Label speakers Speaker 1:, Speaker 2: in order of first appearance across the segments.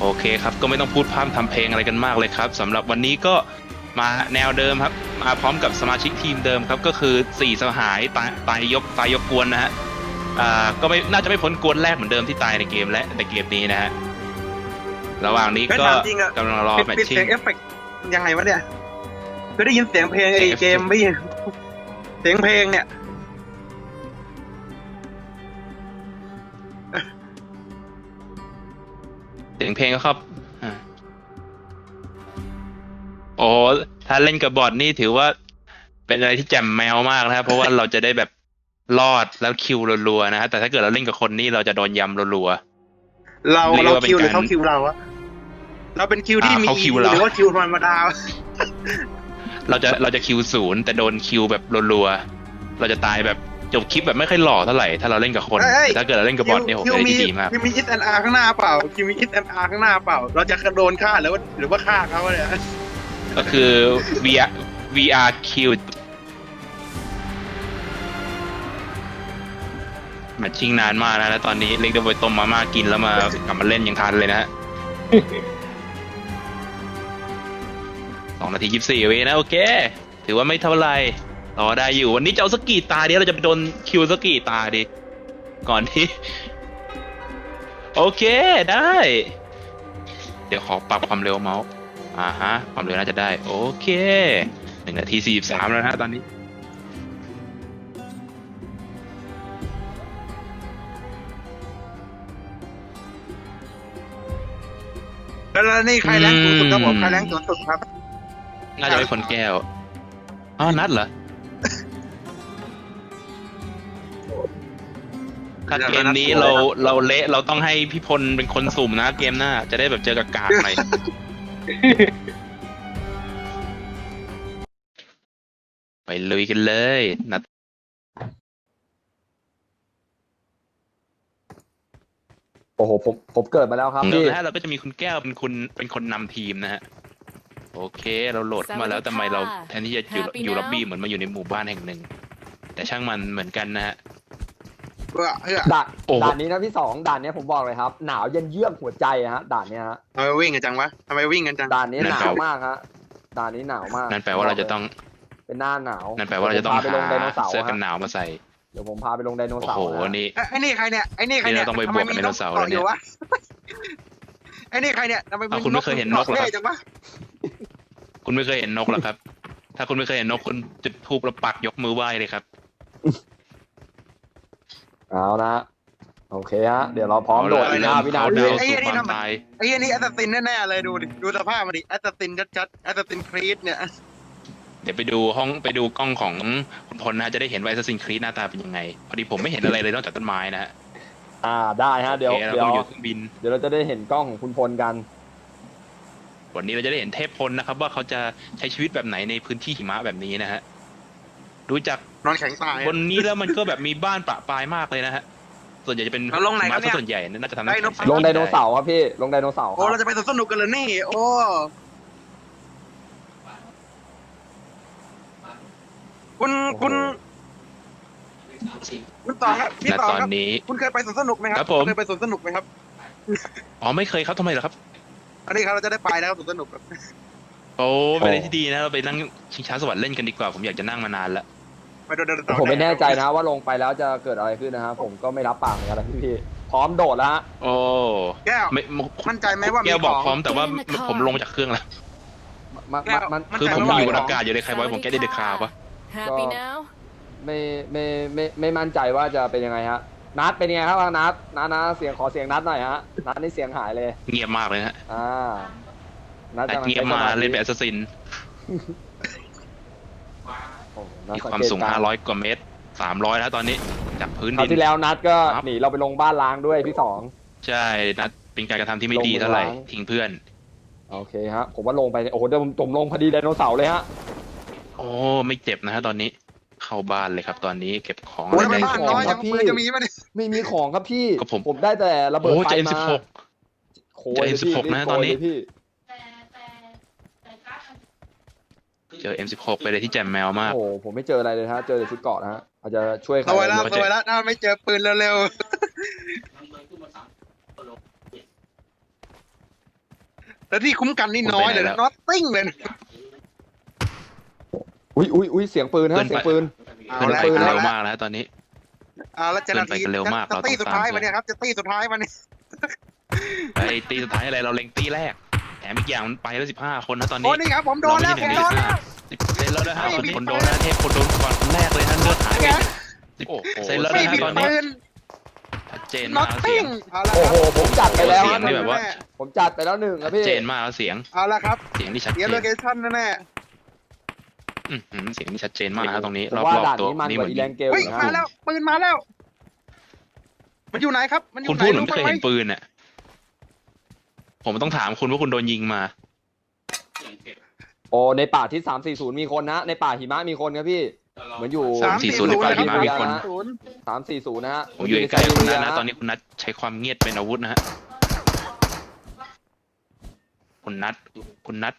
Speaker 1: โอเคครับ ก็ไม่ต้องพูดพร่ำทำเพลงอะไรกันมากเลยครับสำหรับวันนี้ก็มาแนวเดิมครับ มาพร้อมกับสมาชิกทีมเดิมครับ ก็คือสี่สหายตายตายยกตายยกกวนนะฮะอ่าก็ไม่น่าจะไม่พ้นกวนแรกเหมือนเดิมที่ตายในเกมและในเกมนี้นะฮะระหว่างนี้
Speaker 2: ไม่
Speaker 1: ก็
Speaker 2: ถามจริงอะ
Speaker 1: กำลังรอ
Speaker 2: ปิด
Speaker 1: แมต
Speaker 2: ปิด
Speaker 1: ชิ่
Speaker 2: เสีย
Speaker 1: ง
Speaker 2: งเอฟเฟกต์ยังไงวะเนี่ยก็ได้ยินเสียงเพลงไอ้
Speaker 1: เสียง
Speaker 2: เกมไม่ยินเสียงเพลงเนี่ย
Speaker 1: สียงเพลงก็ครับอ่าโอ้โหถ้าเล่นกับบอทนี่ถือว่า เป็นอะไรที่แจ่มแมวมากนะครับ เพราะว่าเราจะได้แบบรอดแล้วคิวรัวๆนะฮะแต่ถ้าเกิดเราเล่นกับคนนี่เราจะโดนยำรัว
Speaker 2: เรา
Speaker 1: เรียก
Speaker 2: เรา
Speaker 1: ว่าเป็น
Speaker 2: คิวหรือ
Speaker 1: การ
Speaker 2: เขาคิวเราอะเราเป็นคิวที่
Speaker 1: อ่า
Speaker 2: มี
Speaker 1: เขาคิวเรา
Speaker 2: หรือว่าคิวธรรมดา
Speaker 1: ๆเราจะเราจะคิวศูนย์แต่โดนคิวแบบรัวๆเราจะตายแบบ จบคลิปแบบไม่ค่อยหล่อเท่าไหร่ถ้าเราเล่นกับคน
Speaker 2: เอ้ย
Speaker 1: แต่ถ้าเกิดเราเล่นกับบอทเนี่ยโห
Speaker 2: คิว
Speaker 1: เป็นอะไร
Speaker 2: มี
Speaker 1: ที่ดีมาก
Speaker 2: คิวมีอิสแอนอาร์ข้างหน้าเปล่าคิวมีอิสแอนอาร์ข้างหน้าเปล่า เราจะโดนฆ่าหรือว่าหรือว่าฆ่าเขาเนี่ย
Speaker 1: ก็คือ VR VR Q แมทชิ่งนานมากนะแล้วตอนนี้เล็กเดบไปต้มมาม่ากินแล้วมากลับมาเล่นยังทันเลยนะฮะ สองนาทียี่สิบสี่วินะ โอเค ถือว่าไม่เท่าไหร ต่อได้อยู่วันนี้จะเอาสกกี่ตาเดียวเราจะไปโดนคิวสกกี่ตาดีก่อนที่ โอเคได้ เดี๋ยวขอปรับความเร็วเมาส์อ่าฮะ ความเร็วน่าจะได้ โอเคหนึ่งนาทีสี่สิบสามแล้วนะฮะตอนนี้
Speaker 2: แล้วแล้วนี่ใครแรงสูงสุดครับผมใครแรงสูงสุดครับ
Speaker 1: น่าจะเป็นคนแก้วอ๋อนัดเหรอ ถ้าเกมนี้เราเราเละเราต้องให้พี่พลเป็นคนสุ่มนะเกมหน้า จะได้แบบเจอกับกากหน่อยไปลุยกันเลยนัด
Speaker 3: โอ้โหผมผมเกิดมาแล้วครับ
Speaker 1: เดี๋ยว
Speaker 3: พี่
Speaker 1: นะฮะเราก็จะมีคุณแก้วเป็นคนเป็นคนนำทีมนะฮะ โอเค เราโหลดเข้ามาแล้วทำไมเราแทนที่จะอยู่
Speaker 4: Happy
Speaker 1: อยู่
Speaker 4: now?
Speaker 1: ล็อบบี้เหมือนมาอยู่ในหมู่บ้านแห่งหนึ่ง แต่ช่างมันเหมือนกันนะฮะ
Speaker 2: เพื่อเพื่อ
Speaker 3: ด่าน
Speaker 1: โอ้โห
Speaker 3: ด่านนี้นะพี่สองด่านเนี้ยผมบอกเลยครับ หนาวเย็นเยือกหัวใจอะฮะด่านเนี้ยฮะ
Speaker 2: ทำไมวิ่งกันจังวะทำไมวิ่งกันจัง
Speaker 3: ด่านนี้
Speaker 1: นั่น
Speaker 3: หนา
Speaker 1: แปล
Speaker 3: ว
Speaker 1: ว่า
Speaker 3: มากฮะด่านนี้หนาวมาก
Speaker 1: นั่นแปลว่าเราจะต้อง
Speaker 3: เป็นหน้าหนาว
Speaker 1: นั่นแปลว่าเราจะต้อง
Speaker 3: ดี๋ยวผมพาไปล
Speaker 1: หาง
Speaker 3: ไดโนเสาร์
Speaker 1: เสื้อกัน
Speaker 3: ฮะ
Speaker 1: หนาวมาใส่
Speaker 3: เดี๋ยวผมพาไปลงไดโน
Speaker 1: โอ้
Speaker 3: เสา
Speaker 1: โห
Speaker 3: ร์นะ
Speaker 1: นี่
Speaker 2: เอ้ยไอ้นี่ใครเนี่ย ไอ้นี่ใครเนี่ย
Speaker 1: นี่เราต้องไป
Speaker 2: ทำ
Speaker 1: บวกกับ
Speaker 2: มี
Speaker 1: ไดโนเสาร์
Speaker 2: กต่อ
Speaker 1: แล้วเนี่ย
Speaker 2: ยู่วะ ไอ้นี่ใครเนี่ยทำไม
Speaker 1: อ้าวคุณไม่เคยเห็นนกเหรอครับ
Speaker 2: ท่จังวะ
Speaker 1: คุณไม่เคยเห็นนกเหรอครับ ถ้าคุณไม่เคยเห็นนกคุณจุดทูบแล้วปักยกมือไหว้เลยครับ
Speaker 3: เอานะฮะโอเคฮะเดี๋ยวเราพร้อมโดด
Speaker 1: เา
Speaker 3: อี
Speaker 1: ละ
Speaker 3: กห้าวินา
Speaker 1: เริ่ม
Speaker 3: ที
Speaker 1: เข้าดาวสู่ความตาย
Speaker 2: ไอ้เหี้ยนี่แอสซัสซินแน่ๆเลยดูดิดูสภาพมันดิแอสซัสซินชัดๆแอสซัสซินครีดเนี่ย
Speaker 1: เดี๋ยวไปดูห้องไปดูกล้องของคุณพลนะจะได้เห็นไวซัสซินครีหน้าตาเป็นยังไง พอดีผมไม่เห็นอะไรเลยนอกจากต้นไม้นะฮะ
Speaker 3: อ่าได้ฮะเดี๋ยว
Speaker 1: โอคเรา
Speaker 3: เดี๋ย
Speaker 1: ต้
Speaker 3: ว
Speaker 1: องอยู่เครื่องบิน
Speaker 3: เดี๋ยวเราจะได้เห็นกล้องของคุณพลกัน
Speaker 1: วันนี้เราจะได้เห็นเทพพลนะครับ ว่าเขาจะใช้ชีวิตแบบไหนในพื้นที่หิมะแบบนี้นะฮะ ดูจาก
Speaker 2: นอนแข็งตาย
Speaker 1: บนนี้แล้วมันก็แบบมีบ้านประปรายมากเลยนะฮะ ส่วนใหญ่จะเป็น
Speaker 2: แล้วลงไหน
Speaker 1: หิ
Speaker 2: ครั
Speaker 1: มะ
Speaker 2: บเนี่ย
Speaker 1: ซะส่วนใหญ่น่าจะทำ
Speaker 2: ได
Speaker 1: ให้
Speaker 2: โน
Speaker 1: แข็
Speaker 3: ลงไดโนเสาร์ครับพี่ลงไดโนเสาร์ค
Speaker 2: โอ้
Speaker 3: รับ
Speaker 2: เราจะไปสวนสนุกกันเลยนี่ โอ้คุณคุณคุณต่อครับพี่
Speaker 1: และ
Speaker 2: ต่อ
Speaker 1: ตอน
Speaker 2: ครับ
Speaker 1: นี้
Speaker 2: คุณเคยไปสวนสนุกไหมค
Speaker 1: ครั
Speaker 2: รับบ
Speaker 1: ผม
Speaker 2: เคยไปสวนสนุกไหมครับ
Speaker 1: อ๋อไม่เคยครับทำไมเหรอครับ
Speaker 2: อันนี้ครับเราจะได้ไปแล้วสวนสนุกครับ
Speaker 1: โอ้เป็นอะไรที่ดีนะเราไปนั่งชิงช้าสวรรค์เล่นกันดีกว่าผมอยากจะนั่งมานานแล้ว
Speaker 2: ไปดูเดินต่อ
Speaker 3: ผมไม่แน่ใจนะว่าลงไปแล้วจะเกิดอะไรขึ้นนะฮะผมก็ไม่รับปากเหมือนกันนะพี่พี่พร้อมโดดแล้วฮะ
Speaker 1: โอ้
Speaker 2: แก้ว
Speaker 1: ไม่
Speaker 2: มั่นใจไหมว่ามี
Speaker 1: แกบอก
Speaker 2: ของ
Speaker 1: พร้อมแต่ว่า
Speaker 4: Get in the car
Speaker 1: ผมลงจากเครื่องแล้ว
Speaker 3: มา
Speaker 2: แก้
Speaker 3: มาวมัน
Speaker 2: มั่น
Speaker 1: คือ
Speaker 2: ใจ
Speaker 1: ผม
Speaker 2: ว่า
Speaker 1: อยู่บ
Speaker 2: มี
Speaker 1: น
Speaker 2: ข
Speaker 1: อางกาศอยู่เลยใครบอกให้ผมแก้ได้เด็ดขาปะ
Speaker 4: Happy now?
Speaker 3: ไม่ไม่ไม่ไม่มั่นใจว่าจะเป็นยังไงฮะนัดเป็นยังไงครับนัดนัดนะเสียงขอเสียงนัดหน่อยฮะนัดนี่เสียงหายเลย
Speaker 1: เงียบมากเลยนะฮะ
Speaker 3: อ่านัด
Speaker 1: แต่
Speaker 3: กำลัง
Speaker 1: เงียบมา
Speaker 3: ใช้สธิ
Speaker 1: เล่นเป็นแอสซัสซิน
Speaker 3: โอ้นัด
Speaker 1: มี
Speaker 3: สั
Speaker 1: ความ
Speaker 3: เกต
Speaker 1: สูง
Speaker 3: กร
Speaker 1: 500 กว่าเมตร 300 แล้วตอนนี้ จากพื้น
Speaker 3: ครา
Speaker 1: ดิ
Speaker 3: วนที่แล้วนัดก็
Speaker 1: ครับ
Speaker 3: หนีเราไปลงบ้านล้างด้วยพี่สอง
Speaker 1: ใช่ นัดเป็นการกระทำที่ไม่ดีเท่าไหร่
Speaker 3: ลงมือล้าง
Speaker 1: ทิ้งเพื่อน
Speaker 3: โอเคฮะ ผมว่าลงไปเนี่ยโอ้โหเดี๋ยวผมผมลงพอดีไดโนเสาร์เลยฮะ
Speaker 1: โอ้ ไม่เจ็บนะฮะตอนนี้ เข้าบ้านเลยครับ ตอนนี้เก็บของ
Speaker 2: โอ้ย
Speaker 1: อะไร
Speaker 2: ทำไม
Speaker 1: ได้
Speaker 2: บ้าน
Speaker 1: ข
Speaker 2: น้
Speaker 1: อ
Speaker 2: องย
Speaker 3: ครั
Speaker 2: จั
Speaker 3: บ
Speaker 2: ง
Speaker 3: พี่
Speaker 2: ปืนจะมีป่ะเนี่ย
Speaker 3: ไม่มีของครับพี่
Speaker 1: ก็ผม
Speaker 3: ผมได้แต่ระเบิด
Speaker 1: โอ้
Speaker 3: ไฟ
Speaker 1: เจ
Speaker 3: มา
Speaker 1: M16
Speaker 3: โคยเลยพี่
Speaker 1: เจ M16 นะ
Speaker 3: รีบโกย
Speaker 1: ตอนนี้
Speaker 3: เลยพี่
Speaker 1: เจอ M16 ไปเลยที่แจ่มแมวมาก
Speaker 3: โอ้โหผมไม่เจออะไรเลยฮะ เจอแต่ชุดเกราะนะฮะ อาจจะช่วยใค
Speaker 2: ส
Speaker 3: ร
Speaker 2: วยแล้ว
Speaker 3: ได้
Speaker 2: สวยแล้วถ้าไม่เจอปืนเร็วแล้วที่คุ้มกันนี่น้อยเลยนะน็อตติ้งเลยนะ
Speaker 3: อุ้ยอุ้ยอุ้ยเสียงปืนฮะ เสียงปืน
Speaker 2: เอา
Speaker 1: เพื่อน
Speaker 2: ละ
Speaker 1: ไปกัน
Speaker 2: เอา
Speaker 1: เร็ว
Speaker 2: ละ
Speaker 1: มากแล้วตอนนี้
Speaker 2: เอาละจะนาที
Speaker 1: เกินไปกันเร็วมาก
Speaker 2: จะ
Speaker 1: เราต้อง
Speaker 2: ตีสุดท้าย
Speaker 1: ตาม
Speaker 2: วันนี้ครับจะตีสุดท้ายวันนี้
Speaker 1: ไอ้ตีสุดท้ายอะไรเราเล็งตีแรก แถมอีกอย่างมันไปแล้วสิบห้าคนนะตอน
Speaker 2: โอ้
Speaker 1: นี้
Speaker 2: นี่ครับผมโดนแล้วผมโดนแล้ว
Speaker 1: สิบเซนแล้วนะฮะ
Speaker 2: ไม่
Speaker 1: คน
Speaker 2: มี
Speaker 1: คนโดนนะเทพคนโดนก่อนคนแรกเลยท่านเลือดหายไป
Speaker 2: ไง
Speaker 1: สิบเซนแล้ว
Speaker 2: ไม่
Speaker 1: นะฮะ
Speaker 2: มี
Speaker 1: ตอนนี้
Speaker 2: ปืน
Speaker 1: ชัดเจน
Speaker 2: น็
Speaker 1: มา
Speaker 2: อกต
Speaker 1: เสี
Speaker 2: ติ้
Speaker 1: ย
Speaker 2: ง
Speaker 1: ง
Speaker 2: เอาละ
Speaker 3: โอ้
Speaker 2: ครับ
Speaker 3: โห ผมจัดไปแล้ว
Speaker 1: เสีย
Speaker 3: ฮะ
Speaker 1: งนี่แบบว่า
Speaker 3: ผมจัดไปแล้วหนึ่งครับ
Speaker 1: ชัด
Speaker 3: พี่
Speaker 1: เจนมากแล้วเสียง
Speaker 2: เอาละครับ
Speaker 1: เสียงที่ชัด
Speaker 2: เสีย
Speaker 1: เจ
Speaker 2: โล
Speaker 1: น
Speaker 2: เคชั่นแน่
Speaker 1: อื้อหือเสียงที่ชัดเจนมากนะตรงนี้
Speaker 3: ผม
Speaker 1: รอบ
Speaker 3: ว่าร
Speaker 1: อบ
Speaker 3: ด่าน
Speaker 1: ตัว
Speaker 3: นี้มัน
Speaker 1: นี่
Speaker 3: ก
Speaker 1: เหมื
Speaker 3: ว่า
Speaker 1: อน
Speaker 3: อีแรงเกล
Speaker 2: ๆเฮ้ย
Speaker 3: นะ
Speaker 2: มาแล้วปืนมาแล้ว มันอยู่ไหนครับ มันอ
Speaker 1: คุณ
Speaker 2: ยู่ไหน
Speaker 1: พูดเหมือนไม่เคย
Speaker 2: รู้
Speaker 1: เห็น
Speaker 2: บ้างไหม
Speaker 1: ปืนอะ ผมต้องถามคุณว่าคุณโดนยิงมา
Speaker 3: โอ้ในป่าที่สามสี่ศูนย์มีคนนะ ในป่าหิมะมีคนครับพี่ เหมือนอยู่
Speaker 1: สามสี่ศูนย์ในป่าหิมะมีคน
Speaker 2: ศูนย์
Speaker 3: สามสี่ศูนย์นะฮะ
Speaker 1: ผมอยู่ใกล้ๆคุณนัทนะ
Speaker 3: ใต
Speaker 1: อนนี้คุณนัทใช้ความเงียบเป็นอาวุธนะฮะคุณนัทคุณนัท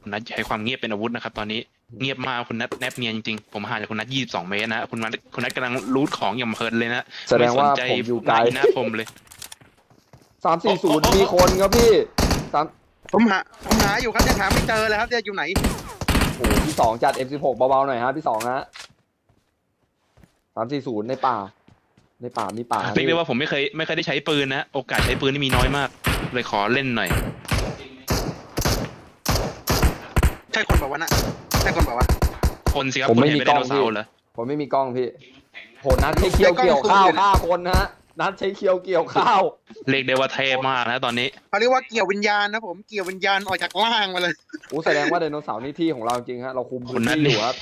Speaker 1: คุณนัทใช้ความเงียบเป็นอาวุธนะครับ ตอนนี้เงียบมากคุณนัทแนบเนียนจริงๆผมห่างจากคุณนัทยี่สิบสองเมตรนะคุณนัทคุณนัทกำลังรูทของอย่างเพลินเลยนะ
Speaker 3: แสดงว่า
Speaker 1: ไม่สนใจ
Speaker 3: ผมอยู่ไกล
Speaker 1: หน้าผมเลย
Speaker 3: สามสี่ศูนย์มีคนครับพี่สาม
Speaker 2: ผมหาผมหาอยู่ครับยังหาไม่เจอเลยครับจะอยู่ไหน
Speaker 3: โอ้โหพี่สองจัด M16 เบาๆหน่อยฮะพี่สองฮะสามสี่ศูนย์ในป่า ในป่ามีป่า
Speaker 1: เรียกได้ว่าผมไม่เคยไม่เคยได้ใช้ปืนนะ โอกาสใช้ปืนนี่มีน้อยมาก เลยขอเล่นหน่อย
Speaker 2: ใช่คนบอกว่าวะน่ะใช่คนบอกว่าวะ
Speaker 1: คนสิครับ
Speaker 3: ผม
Speaker 1: คน
Speaker 3: ไม่
Speaker 1: เห็น
Speaker 3: มี
Speaker 1: เป็น
Speaker 3: ก
Speaker 1: ได
Speaker 3: ล้อง
Speaker 1: โนเสา
Speaker 3: พี่
Speaker 1: ร์เหรอ
Speaker 3: ผมไม่มีกล้องพี่โหนัดใช้เคียวเกี่ยวข้าวฆ่าคนนะฮะ นัดใช้เคียวเกี่ยวข้าว
Speaker 1: เรียกได้ว่าเทพมากนะตอนนี้
Speaker 2: เขาเรียกว่าเกี่ยววิญญาณนะผมเกี่ยววิญญาณออกจากร่างมาเลย
Speaker 3: โอ้แสดงว่าไดโนเสาร์นี่ที่ของเราจริงฮะเราคุม
Speaker 1: คุ
Speaker 3: พื้
Speaker 1: ณ
Speaker 3: น
Speaker 1: นัท
Speaker 3: ที่อ
Speaker 1: นี่
Speaker 3: ยู่ครับ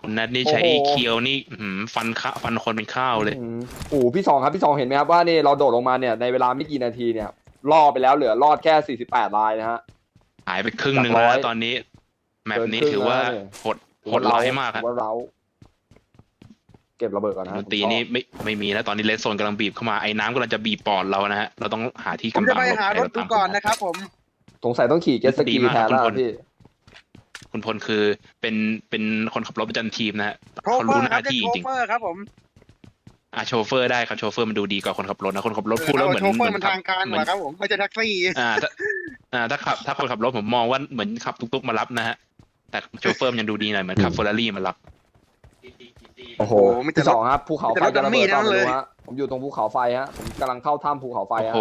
Speaker 1: คุณนัทนี่ใช้
Speaker 3: โอ้โห
Speaker 1: เคียวนี่อื้อหือฟันข้าฟันคนเป็นข้าวเลย
Speaker 3: อืมโอ้พี่สองครับพี่สองเห็นไหมครับว่านี่เราโดดลงมาเนี่ยในเวลาไม่กี่นาทีเนี่ยล่อไปแล้วเหลือรอดแค่ 48รายนะฮะ
Speaker 1: หายไปครึ่งหนึ่ง
Speaker 3: จากร้
Speaker 1: แล้ว
Speaker 3: อย
Speaker 1: นะตอนนี้ แมปนี้
Speaker 3: เกินครึ่ง
Speaker 1: ถือว่า
Speaker 3: แล้วเนี่ย
Speaker 1: โหดโหดร้ายมากอะ
Speaker 3: ว่าเรา เก็บระเบิดก่อนนะ
Speaker 1: ดนตรีนี่ไม่ไม่มีแล้วตอนนี้เลสโซนกำลังบีบเข้ามาไอ้น้ำกำลังจะบีบปอดเรานะฮะเราต้องหาที่
Speaker 2: ผม
Speaker 1: กำ
Speaker 2: จะ
Speaker 1: บัง
Speaker 2: ไป
Speaker 1: หลบ
Speaker 2: หารถดูก่อนนะครับผม
Speaker 3: สงสัยต้องขี่เจ็ตส
Speaker 1: ดี
Speaker 3: กี
Speaker 1: มาก
Speaker 3: แทนแล้ว
Speaker 1: คุณพล
Speaker 3: พี่
Speaker 1: คุณพลคือเป็นเป็นคนขับรถประจำทีมนะฮะ
Speaker 2: โช
Speaker 1: เขา
Speaker 2: เฟอ
Speaker 1: รู้
Speaker 2: ร์
Speaker 1: ห
Speaker 2: ครั
Speaker 1: น้า
Speaker 2: บเรีย
Speaker 1: ที่
Speaker 2: ก
Speaker 1: จ
Speaker 2: โช
Speaker 1: ริง
Speaker 2: เฟอร์ครับผม
Speaker 1: ๆอะโชเฟอร์ได้ครับโชเฟอร์มันดูดีกว่าคนขับรถนะคนขับรถพูดแล้วเหมือน
Speaker 2: โชเฟอร์
Speaker 1: เห
Speaker 2: มั
Speaker 1: มือนนขับ
Speaker 2: ทางการ
Speaker 1: เห
Speaker 2: ก
Speaker 1: มือน
Speaker 2: ว่าครับผมไม่ใช่แท็กซี่
Speaker 1: อ่าถ้าอ่าถ้าขับถ้าคนขับรถผมมองว่าเหมือนขับตุ๊กๆมารับนะฮะแต่โชเฟอร์มันยังดูดีหน่อยเหมือนขับเฟอร์รารี่มารับ
Speaker 3: โอ้โห
Speaker 2: โอ้โหมีแต่
Speaker 3: พี่สองครับภูเขาไฟ
Speaker 2: มีแต่
Speaker 3: จะ
Speaker 2: รถ
Speaker 3: ระเบิด
Speaker 2: ดั
Speaker 3: ต่อ
Speaker 2: มมี่
Speaker 3: ไป
Speaker 2: ทั้งนั้น
Speaker 3: ดู
Speaker 2: เลย
Speaker 3: ฮะผมอยู่ตรงภูเขาไฟฮะผมกำลังเข้าถ้ำภูเขาไฟ
Speaker 1: โอ้
Speaker 3: ฮะ
Speaker 1: โห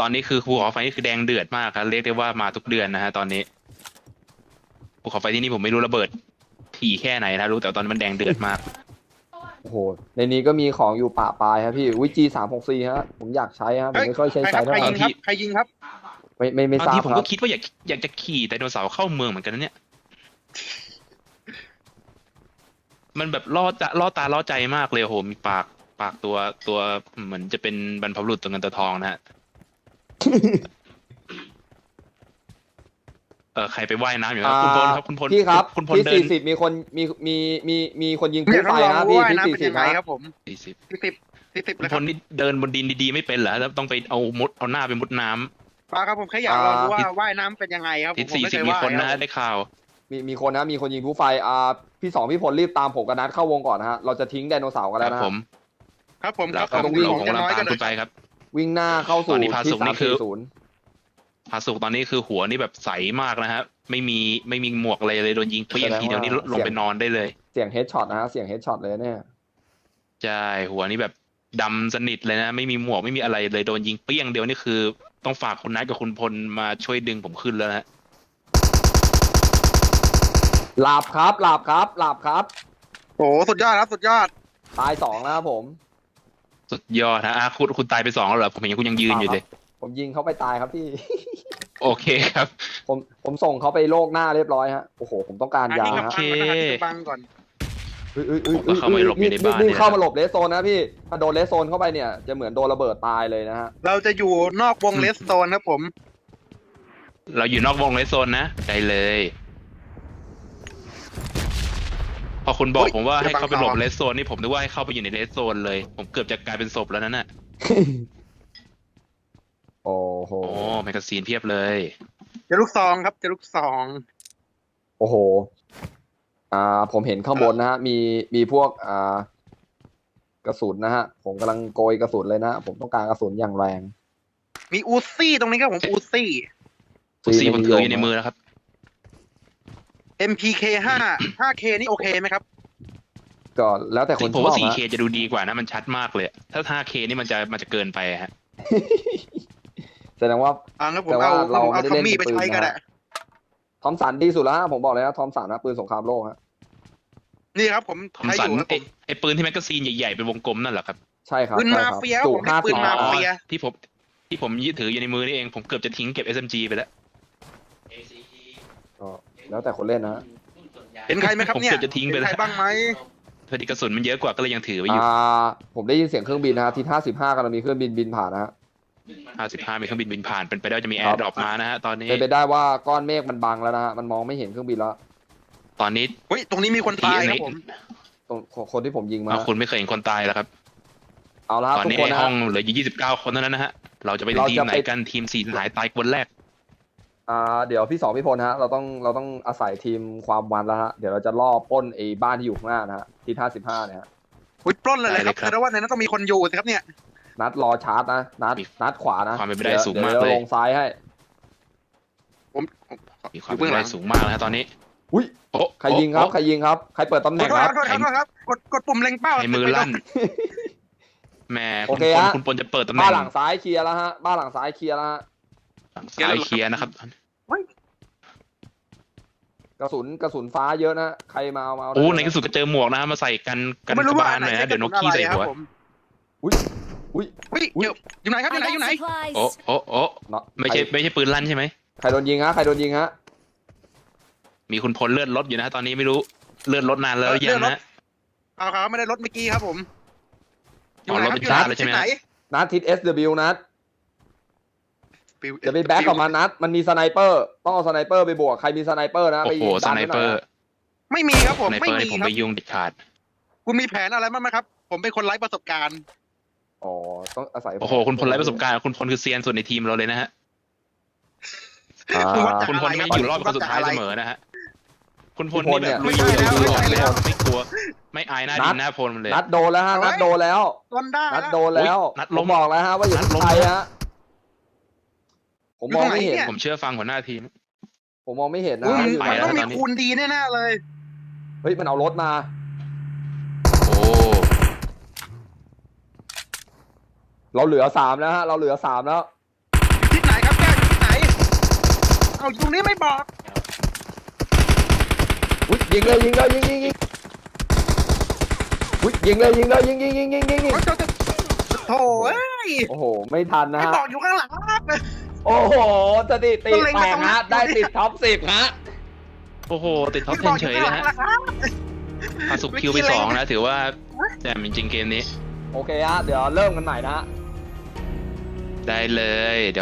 Speaker 1: ตอนนี้คือภูเขาไฟนี่คือแดงเดือดมากครับเรียกได้ว่ามาทุกเดือนนะฮะตอนนี้ภูเขาไฟที่นี่ผมไม่รู้ระเบิดถี่แค่ไหนนะรู้แต่ตอนนี้มันแดงเดือดมาก
Speaker 3: โอ้โหในนี้ก็มีของอยู่ป่าปลายครับพี่วิจีสามหกสี่ฮะผมอยากใช้ฮะผมไม่ค่อยใช้
Speaker 2: ใครค
Speaker 3: ใช้
Speaker 2: รับ
Speaker 3: เท่า
Speaker 2: ใคร
Speaker 3: ไห
Speaker 2: ยิ
Speaker 3: ร่
Speaker 2: งครับใครยิงครับ
Speaker 3: ไม่ไม่ไม่
Speaker 1: บาง
Speaker 3: ทรา
Speaker 1: ที
Speaker 3: บ
Speaker 1: ผม
Speaker 3: ครั
Speaker 1: ก็
Speaker 3: บ
Speaker 1: คิดว่าอยากอยากจะขี่ไดโนเสาร์เข้าเมืองเหมือนกันนะเนี่ย มันแบบล่อจะล่อตาล่อใจมากเลยโอ้โหมีปากปากตัวตัวเหมือนจะเป็นบรรพบุรุษตัวเงินตัวทองนะฮะ เออใครไปว่ายน้ำอยู่ครับคุณพลครับคุณพล
Speaker 3: พี่ครับ
Speaker 1: คุณพล
Speaker 3: ที่
Speaker 1: เดิน
Speaker 3: สี่สิบมีคนมีมีมีมีคนยิง
Speaker 2: ผมอยาก
Speaker 3: ผู้ไฟ
Speaker 2: ทดลอง
Speaker 3: นะ
Speaker 2: ดู
Speaker 3: พี่
Speaker 2: ว่า
Speaker 3: ที่
Speaker 2: น้ำ
Speaker 3: สี่
Speaker 2: เป็น
Speaker 3: สิบ
Speaker 2: ยังไง
Speaker 3: นะครับ
Speaker 2: ผม
Speaker 1: สี่สิบ
Speaker 2: สี่สิบสี่สิบ
Speaker 1: คุณ
Speaker 2: นะ
Speaker 1: พ
Speaker 2: ครับ
Speaker 1: ลนี่เดินบนดินดีๆไม่เป็นเหรอแล้วต้องไปเอามุดเอาหน้าไปมุดน้ำ
Speaker 2: ป้าครับผมแค่อยากลองดูว่าว่ายน้ำเป็นยังไงครับผ
Speaker 1: ทิศ
Speaker 2: มผม
Speaker 1: สี่
Speaker 2: ไม่
Speaker 1: สิ
Speaker 2: เค
Speaker 1: บ
Speaker 2: ย
Speaker 1: มี
Speaker 2: ว่าย
Speaker 1: คน
Speaker 2: ค
Speaker 1: นะ
Speaker 2: รับ
Speaker 1: ได้ข่าว
Speaker 3: มีมีคนนะมีคนยิงผู้ไฟอ่าพี่สองพี่พลรีบตามผมกับนัดเข้าวงก่อนนะฮะเราจะทิ้งไดโนเสาร์กัน
Speaker 1: ค
Speaker 3: แล้
Speaker 1: รั
Speaker 3: ว
Speaker 1: บ
Speaker 3: นะ
Speaker 1: ผม
Speaker 2: ครับผมค
Speaker 1: เรา
Speaker 2: รับ
Speaker 1: ก็
Speaker 2: ผม
Speaker 3: วิ่ง
Speaker 1: เรา
Speaker 2: ผม
Speaker 1: คง
Speaker 2: จะ
Speaker 1: กำลั
Speaker 2: น้
Speaker 1: ง
Speaker 2: อย
Speaker 1: ตา
Speaker 2: กั
Speaker 1: ม
Speaker 2: น
Speaker 1: ขึ้นไปครับ
Speaker 3: วิ่งหน้าเข้า
Speaker 1: ต
Speaker 3: สู่
Speaker 1: อนนี้พาสุ
Speaker 3: ที่
Speaker 1: กนี่
Speaker 3: สาม
Speaker 1: คือ
Speaker 3: สี่ศูนย์
Speaker 1: พาสุกตอนนี้คือหัวนี่แบบใสมากนะฮะไม่มีไม่มีหมวกเลยเลยโดนยิงเปรี้ยงทีเดียวนี่ลงไปนอนได้เลย
Speaker 3: เสียงเฮดช็อตนะฮะเสียงเฮดช็อตเลยเนี่ย
Speaker 1: ใช่หัวนี่แบบดำสนิทเลยนะ ไม่มีหมวกไม่มีอะไรเลยโดนยิงเปรี้ยงเดียวนี่คือ ต้องฝากคุณนัทกับคุณพลมาช่วยดึงผมขึ้นแล้วนะฮะ
Speaker 3: หลับครับหลับครับหลับครับ
Speaker 2: โอ้โหสุดยอดครับสุดยอด
Speaker 3: ตายสองนะครับผม
Speaker 1: สุดยอดฮะอะคุณคุณตายไปสองแล้วเหรอผมเห็นคุณยังยืนอยู่เลย
Speaker 3: ผมยิงเขาไปตายครับพี่
Speaker 1: โอเคครับ
Speaker 3: ผมผมส่งเขาไปโลกหน้าเรียบร้อยฮะโอ้โหผมต้องการ
Speaker 2: อัน
Speaker 3: ยา
Speaker 2: นี้กับ
Speaker 3: ฮะ
Speaker 2: บังนะครับที่กับบังก่อน
Speaker 3: เอ้ยเอ้ยเอ้ย
Speaker 1: ผมก็เข้ามาหลบอยู่ในบ้าน
Speaker 3: นี่
Speaker 1: เนี่ย
Speaker 3: เข้ามาหลบเลสโซนนะพี่ถ้าโดนเลสโซนเข้าไปเนี่ยจะเหมือนโดนระเบิดตายเลยนะฮะ
Speaker 2: เราจะอยู่นอกวงเลสโตนครับผม
Speaker 1: เราอยู่นอกวงเลสโซนนะได้เลย พ อคุณบอก
Speaker 2: เฮ้ย
Speaker 1: ผมว่าให้เข้าไปหลบ
Speaker 2: เดี๋ยวบังต่อ
Speaker 1: เลสโซนนี่ผมนึกว่าให้เข้าไปอยู่ในเลสโซนเลย ผมเกือบจะกลายเป็นศพแล้วนั่นน่ะ
Speaker 3: โอ้โห
Speaker 1: โอ้แมกกาซีนเพียบเลย
Speaker 2: เจะลูกซองครับเจะลูกซอง
Speaker 3: โอ้โห อ่า ผมเห็นข้างบนนะฮะ มีมีพวกอ่ากระสุนนะฮะ ผมกำลังโกยกระสุนเลยนะ ผมต้องการกระสุนอย่างแรง
Speaker 2: มีอูซี่ตรงนี้ครับผมอูซี่
Speaker 1: สีผมถืออยู่ในมือแล้วครับ
Speaker 2: MPK ห้า 5K นี่โอเคไหมครับ
Speaker 3: ก็แล้วแต่คน
Speaker 1: ผม
Speaker 3: ชอ
Speaker 1: ว่า
Speaker 3: บ
Speaker 1: 4K
Speaker 3: ฮะ
Speaker 1: จะดูดีกว่านะ มันชัดมากเลย ถ้า 5K นี่มันจะมันจะเกินไปฮะ
Speaker 3: แสดงว่า
Speaker 2: อ่างั้นผม
Speaker 3: แต่ว่า
Speaker 2: เอา
Speaker 3: เรา
Speaker 2: ผมเอา
Speaker 3: ไม่
Speaker 2: ท
Speaker 3: ได้
Speaker 2: อม
Speaker 3: เล่น
Speaker 2: มี่ไป
Speaker 3: ปืน
Speaker 2: ใช้ก็
Speaker 3: นะ
Speaker 2: ได้
Speaker 3: ทอมสันดีสุดแล้วฮะผมบอกเลยนะทอมสันนะปืนสงครามโลกฮะ
Speaker 2: นี่ครับผม
Speaker 1: ทอม
Speaker 2: ใช้
Speaker 1: สั
Speaker 2: อนยู่ครับผ
Speaker 1: ไอ้
Speaker 2: ม
Speaker 1: ไอ้ปืนที่แมกกาซีนใหญ่ๆ เป็นวงกลมนั่นเหรอครับ
Speaker 3: ใช่ครับ
Speaker 2: ปืน
Speaker 3: ใช่
Speaker 2: มา
Speaker 3: ครับ
Speaker 2: เฟีย
Speaker 3: จุ
Speaker 2: ผมเรีย
Speaker 3: ห้าก
Speaker 2: ปืน
Speaker 3: สิบ
Speaker 2: มา
Speaker 3: นัด
Speaker 2: เฟีย
Speaker 1: ที่ผมที่ผมยืดถืออยู่ในมือนี่เอง ผมเกือบจะทิ้งเก็บ SMG ไปแล้ว
Speaker 3: ก็ แล้วแต่คนเล่นนะฮะ
Speaker 2: เห็นใครไหมครับเนี่ย
Speaker 1: ผมเกือบจะทิ้งไป
Speaker 2: เห็น
Speaker 1: แล้ว
Speaker 2: ใครบ้างไหม
Speaker 1: พอดีกระสุนมันเยอะกว่าก็เลยยังถือไว้อยู่
Speaker 3: อ่าผมได้ยินเสียงเครื่องบินนะฮะทีห้าสิบห้ากำลังมีเครื่องบินบินผ่านนะฮะ
Speaker 1: 55มีเครื่องบินบินผ่านเป็นไปได้ว่าจะมีแอ
Speaker 3: ครับ
Speaker 1: ร์ดรอปมานะฮะตอนนี้
Speaker 3: เป็นไปได้ว่าก้อนเมฆมันบังแล้วนะฮะมันมองไม่เห็นเครื่องบินแล้ว
Speaker 1: ตอนนี้
Speaker 2: เฮ้ยตรงนี้มีคนตายครับผม
Speaker 3: ตรงคนที่ผมยิงมา
Speaker 1: อ้าวคุณไม่เคยเห็นคนตายแล้วครับ
Speaker 3: เอาละครับ
Speaker 1: ตอน
Speaker 3: ทุก
Speaker 1: นี้
Speaker 3: คน
Speaker 1: ใน
Speaker 3: นะ
Speaker 1: ห้
Speaker 3: ฮะ
Speaker 1: องเหลืออยู่ 29 คนเท่านั้นนะฮะ เราจะไป
Speaker 3: เรา
Speaker 1: ที
Speaker 3: จะ
Speaker 1: มไหน
Speaker 3: ไป
Speaker 1: กันทีมสี่สหายตายคนแรก
Speaker 3: อ่าเดี๋ยวพี่สองพี่พลฮะ เราต้องเราต้องอาศัยทีมความมันแล้วฮะ เดี๋ยวเราจะล่อปล้นไอ้บ้านที่อยู่ข้างหน้านะฮะ ที่ห้าสิบห้าเนี่ยฮะ
Speaker 2: อุ้ยปล้นเลยเลยครับ
Speaker 1: ได้เลยครับ
Speaker 2: แสดงว่าในนั้นต้องมีคนอยู่สิครับเนี่ย
Speaker 3: นัดรอชาร์จนะ นัด
Speaker 1: มี
Speaker 3: นัดขวานะ
Speaker 1: ความเป็นไปได้
Speaker 3: ดี๋ยว
Speaker 1: สูงมาก
Speaker 3: ดี๋ว
Speaker 1: เลย
Speaker 3: ลงซ้ายให้
Speaker 2: ผมผม
Speaker 1: มีความ
Speaker 2: อยู่
Speaker 1: เป็
Speaker 2: เบื้
Speaker 1: น
Speaker 2: อง
Speaker 1: ไป
Speaker 2: หลั
Speaker 1: ได้
Speaker 2: ง
Speaker 1: สูงมากนะฮะตอนนี้
Speaker 3: อุ้ย
Speaker 1: โอ้
Speaker 3: ใครยิงครับ
Speaker 1: โอ้
Speaker 3: ใครยิงครับ ใครเปิดตำแห
Speaker 2: ขอ
Speaker 3: น่ง
Speaker 2: โทษ
Speaker 3: ค
Speaker 2: ค
Speaker 3: รั
Speaker 2: รั
Speaker 3: บ บ
Speaker 2: ขอโทษครับขอโทษครับกดกดปุ่มเล็งเป้า
Speaker 1: ให้มือลั่นแหม่
Speaker 3: โอ
Speaker 1: คุณ
Speaker 3: เค
Speaker 1: ปน
Speaker 3: ฮะ
Speaker 1: คุณปนจะเปิดตำแหน่
Speaker 3: บ้าน
Speaker 1: ง
Speaker 3: หลังซ้ายเคลียร์แล้วฮะ บ้านหลังซ้ายเคลียร์แล้วฮะ
Speaker 1: หลัง ซ้ายเคลียร์นะครับ
Speaker 3: กระสุนกระสุนฟ้าเยอะนะใครมาเอามาเอา
Speaker 1: โอ้
Speaker 3: ได้
Speaker 1: ในที่สุดก็เจอหมวกนะฮะมาใส่กันกัน
Speaker 2: ไม่
Speaker 1: ก
Speaker 2: รู้
Speaker 1: ระ
Speaker 2: ว่า
Speaker 1: บา
Speaker 2: อั
Speaker 1: ล
Speaker 2: นไหน
Speaker 1: หน่อยฮะ
Speaker 2: ใช้
Speaker 1: เดี๋ยวนก
Speaker 2: กระสุ
Speaker 1: ขี้
Speaker 2: นอะไร
Speaker 1: ใส่
Speaker 2: ครั
Speaker 1: หัว
Speaker 2: บผม
Speaker 3: อุ้ยอุ้ย
Speaker 2: เฮ้ยเดี๋ยวอยู่ไหนครับอยู่ไหนอยู่ไหน
Speaker 4: supplies.
Speaker 1: โอ้โอ้โอ้
Speaker 3: เนาะ
Speaker 1: ไม่ใช่
Speaker 3: ใคร
Speaker 1: ไม่ใช่ปืนลั่นใช่ไหม
Speaker 3: ใครโดนยิงฮะใครโดนยิงฮะ
Speaker 1: มีคุณพลเลือดลดอยู่นะฮะตอนนี้ไม่รู้เลือดลดนานแล้วหรือยังนะฮะ
Speaker 2: เอาครับไม่ได้รถเมื่อกี้ครับผมอยู่
Speaker 1: อ๋อ
Speaker 2: ไหน
Speaker 1: รถ
Speaker 2: ครับ
Speaker 1: เป็น
Speaker 2: อยู่ไหน
Speaker 1: ชาร์จเลยใช่ไหม
Speaker 2: ที่ไหน
Speaker 3: นัดทิศ SW นัด จะไปแบ็กกับมันนัด มันมีสไนเปอร์ ต้องเอาสไนเปอร์ไปบวก ใครมีสไนเปอร์นะ
Speaker 1: โอ้
Speaker 3: ไป
Speaker 1: โห
Speaker 3: ยิง
Speaker 1: ส
Speaker 3: ดัน
Speaker 1: ไน
Speaker 3: ไว้ห
Speaker 1: เป
Speaker 3: น่
Speaker 1: อ
Speaker 3: อย
Speaker 1: ร์
Speaker 3: ฮะ
Speaker 2: ไม่มีครับผม
Speaker 1: สไน
Speaker 2: ไม่
Speaker 1: เปอร์
Speaker 2: มี
Speaker 1: นี่ผม
Speaker 2: ครั
Speaker 1: ไป
Speaker 2: บ
Speaker 1: ยุ่งเด็ดขาด
Speaker 2: คุณมีแผนอะไรบ้างไหมครับ ผมเป็นคนไร้ประสบการณ์
Speaker 3: อ๋อ ต้องอาศัย
Speaker 1: โอ้โห คุณพลไร้ประสบการณ์ คุณพลคือเซียนสุดในทีมเราเลยนะฮะ
Speaker 3: อ่า
Speaker 2: คุณวัดจาก
Speaker 1: คุณพลไม่อยู่รอบคนสุดท้ายเสมอนะฮะ คุณพลนี่แบบ
Speaker 3: คุณ
Speaker 1: ลุย
Speaker 3: พล
Speaker 1: อยู่
Speaker 3: เนี่ย
Speaker 1: ตลอดเลย
Speaker 2: ไม่ใช่แล้ว
Speaker 1: ไม่กลัว ไม่อายหน้าดินหน้าพลมันเลย
Speaker 3: นัดโดนแล้วฮะ นัดโดนแล้ว
Speaker 2: ต้นได้
Speaker 3: นัด
Speaker 2: แล้ว
Speaker 3: โดนแล้ว
Speaker 1: อุ๊ยนัด
Speaker 3: ผ
Speaker 1: ล้
Speaker 3: ม
Speaker 1: ม
Speaker 3: บอกแล้วฮะว่าอย่า
Speaker 1: นัด
Speaker 3: เพิ่ง
Speaker 1: ล้ม
Speaker 3: ไปฮะ ผมมองไม่เห็น
Speaker 2: อยู่ตรงไหนเนี่ย
Speaker 1: ผมเชื่อฟังหัวหน้าทีม
Speaker 3: ผมมองไม่เห็นนะ
Speaker 2: อุ้ย
Speaker 3: ฮะอยู่
Speaker 1: ไป
Speaker 2: มัน
Speaker 3: ไหน
Speaker 1: แล้ว
Speaker 2: ต้องมี
Speaker 1: ตอนนี้
Speaker 2: คูณดีแน่ๆเลย
Speaker 3: เฮ้ยมันเอารถมา
Speaker 1: โอ้
Speaker 3: เราเหลือสามแล้วฮะเราเหลือสามแล้ว
Speaker 2: อยู่ที่ไหนครับแก้วอยู่ที่ไหน เอาอยู่ตรงนี้ไม่บอก
Speaker 3: อุ้ยยิงเลยยิงเลยยิงยิงยิงอุ้ยยิงเลยยิงเลยยิงยิงยิงยิงยิงยิง
Speaker 2: โอ้ยเจ้าจะโถ่เอ้ย
Speaker 3: โอ้โหไม่ทันนะ
Speaker 2: ไม่
Speaker 3: ฮะ
Speaker 2: บอกอยู่ข้างหลังครับ
Speaker 3: โอ้โหสถิติ
Speaker 2: ต้องเล็ง
Speaker 3: แต
Speaker 2: มากตรงนั้
Speaker 3: ฮะ
Speaker 2: น
Speaker 3: ได้ติดท็อปสิบฮะ
Speaker 1: โอ้โห ติดท็อป
Speaker 2: ไม่
Speaker 1: เท
Speaker 2: บอนกอ
Speaker 1: เฉ
Speaker 2: ยู่
Speaker 1: ย
Speaker 2: ข้าง
Speaker 1: เลย
Speaker 2: หลัง
Speaker 1: ฮะ
Speaker 2: นะครับ
Speaker 1: พาสุกคิวไปสองนะ ถือว่าแจ่มจริงๆเกมนี้
Speaker 3: โอเคฮะ เดี๋ยวเริ่มกันใหม่นะฮะ
Speaker 1: ได้เลยเดี๋ยว